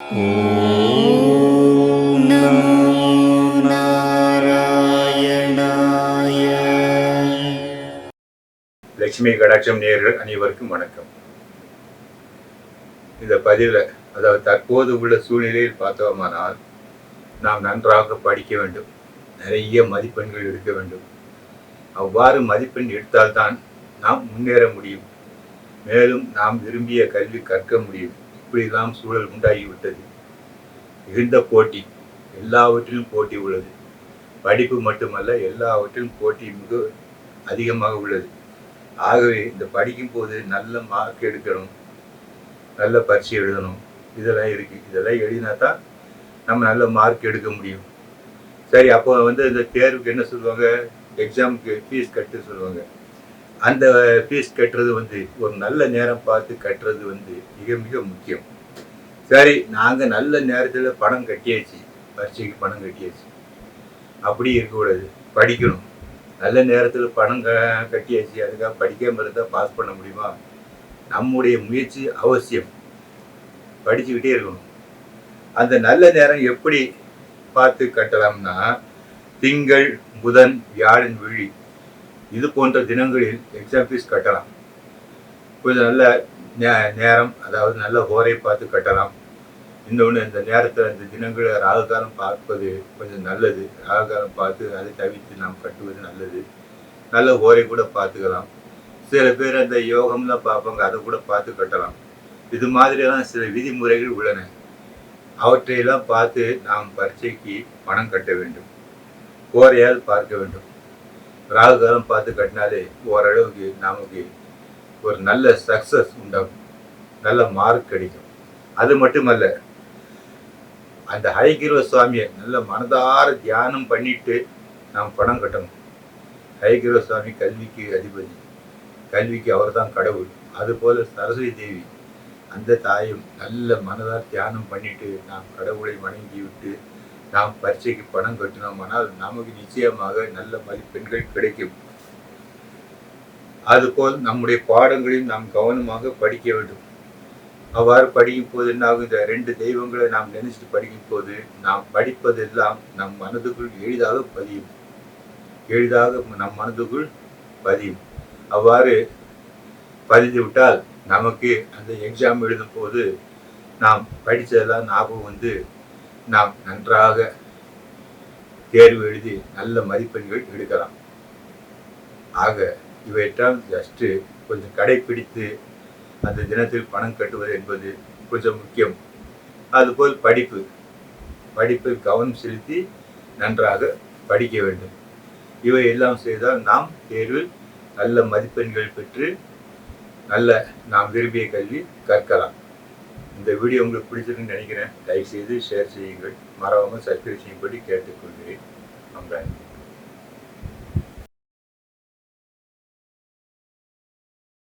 ॐ नमो नारायणाय லட்சுமி கடாட்சம் நேயர்கள் அனைவருக்கும் வணக்கம் இந்த பதிவில் அதாவது தற்போது உள்ள சூழ்நிலையில் பார்த்தோமானால் நாம் நன்றாக படிக்க வேண்டும் நிறைய மதிப்பெண்கள் எடுக்க வேண்டும் அவ்வாறு மதிப்பெண் எடுத்தால்தான் நாம் முன்னேற முடியும் மேலும் நாம் விரும்பிய கல்வி கற்க முடியும் இப்படிதான் சூழல் உண்டாகிவிட்டது. மிகுந்த போட்டி எல்லாவற்றிலும் போட்டி உள்ளது. படிப்பு மட்டுமல்ல எல்லாவற்றிலும் போட்டி மிக அதிகமாக உள்ளது. ஆகவே இந்த படிக்கும் போது நல்ல மார்க் எடுக்கணும் நல்ல பரிசு எழுதணும். இதெல்லாம் இருக்கு. இதெல்லாம் எழுதினா தான் நம்ம நல்ல மார்க் எடுக்க முடியும். சரி அப்போ வந்து இந்த தேர்வுக்கு என்ன சொல்லுவாங்க? எக்ஸாமுக்கு ஃபீஸ் கட்டு சொல்லுவாங்க. அந்த ஃபீஸ் கட்டுறது வந்து ஒரு நல்ல நேரம் பார்த்து கட்டுறது வந்து மிக மிக முக்கியம். சரி நாங்கள் நல்ல நேரத்தில் பணம் கட்டியாச்சு. பரீட்சைக்கு பணம் கட்டியாச்சு. அப்படி இருக்கக்கூடாது. படிக்கணும். நல்ல நேரத்தில் பணம் க கட்டியாச்சு. அதுக்காக படிக்காம இருந்தால் பாஸ் பண்ண முடியுமா? நம்முடைய முயற்சி அவசியம். படிச்சுக்கிட்டே இருக்கணும். அந்த நல்ல நேரம் எப்படி பார்த்து கட்டலாம்னா திங்கள் புதன் வியாழன் வெள்ளி இது போன்ற தினங்களில் எக்ஸாம் ஃபீஸ் கட்டலாம். கொஞ்சம் நல்ல நே- நேரம் அதாவது நல்ல ஹோரை பார்த்து கட்டலாம். இன்னொன்று இந்த நேரத்தில் இந்த தினங்களில் ராகுகாலம் பார்ப்பது கொஞ்சம் நல்லது. ராகுகாலம் பார்த்து அதை தவிர்த்து நாம் கட்டுவது நல்லது. நல்ல ஓரை கூட பார்த்துக்கலாம். சில பேர் அந்த யோகம்லாம் பார்ப்பாங்க அதை கூட பார்த்து கட்டலாம். இது மாதிரியெல்லாம் சில விதிமுறைகள் உள்ளன. அவற்றையெல்லாம் பார்த்து நாம் பரீட்சைக்கு பணம் கட்ட வேண்டும். ஓரையால் பார்க்க வேண்டும். ராகுகாலம் பார்த்து கட்டினாலே ஓரளவுக்கு நமக்கு ஒரு நல்ல சக்சஸ் உண்டாகும். நல்ல மார்க் கிடைக்கும். அது மட்டுமல்ல அந்த ஹைகிரவ சுவாமியை நல்ல மனதார தியானம் பண்ணிட்டு நாம் பணம் கட்டணும். ஹைகிரவ சுவாமி கல்விக்கு அதிபதி. கல்விக்கு அவர்தான் கடவுள். அதுபோல சரஸ்வதி தேவி அந்த தாயும் நல்ல மனதார் தியானம் பண்ணிட்டு நாம் கடவுளை வணங்கி விட்டு நாம் பரீட்சைக்கு பணம் கட்டினோமானால் நமக்கு நிச்சயமாக நல்ல மதிப்பெண்கள் கிடைக்கும். அதுபோல் நம்முடைய பாடங்களையும் நாம் கவனமாக படிக்க வேண்டும். அவ்வாறு படிக்கும் போது என்னாகும்? இந்த ரெண்டு தெய்வங்களை நாம் நினைச்சிட்டு படிக்கும் போது நாம் படிப்பதெல்லாம் நம் மனதுக்குள் எளிதாக பதியும். எளிதாக நம் மனதுக்குள் பதியும். அவ்வாறு பதிந்து விட்டால் நமக்கு அந்த எக்ஸாம் எழுதும் போது நாம் படித்ததெல்லாம் ஞாபகம் வந்து நாம் நன்றாக தேர்வு எழுதி நல்ல மதிப்பெண்கள் எடுக்கலாம். ஆக இவற்றால் ஜஸ்ட்டு கொஞ்சம் கடைப்பிடித்து அந்த தினத்தில் பணம் கட்டுவது என்பது கொஞ்சம் முக்கியம். அதுபோல் படிப்பு. படிப்பில் கவனம் செலுத்தி நன்றாக படிக்க வேண்டும். இவை எல்லாம் செய்தால் நாம் தேர்வில் நல்ல மதிப்பெண்கள் பெற்று நல்ல நாம் விரும்பிய கல்வி கற்கலாம். இந்த வீடியோ உங்களுக்கு பிடிச்சிருக்குன்னு நினைக்கிறேன். தயவு செய்து ஷேர் செய்யுங்கள். மறவாமல் சப்ஸ்கிரைப் செய்யும்படி கேட்டுக்கொள்கிறேன். நன்றி.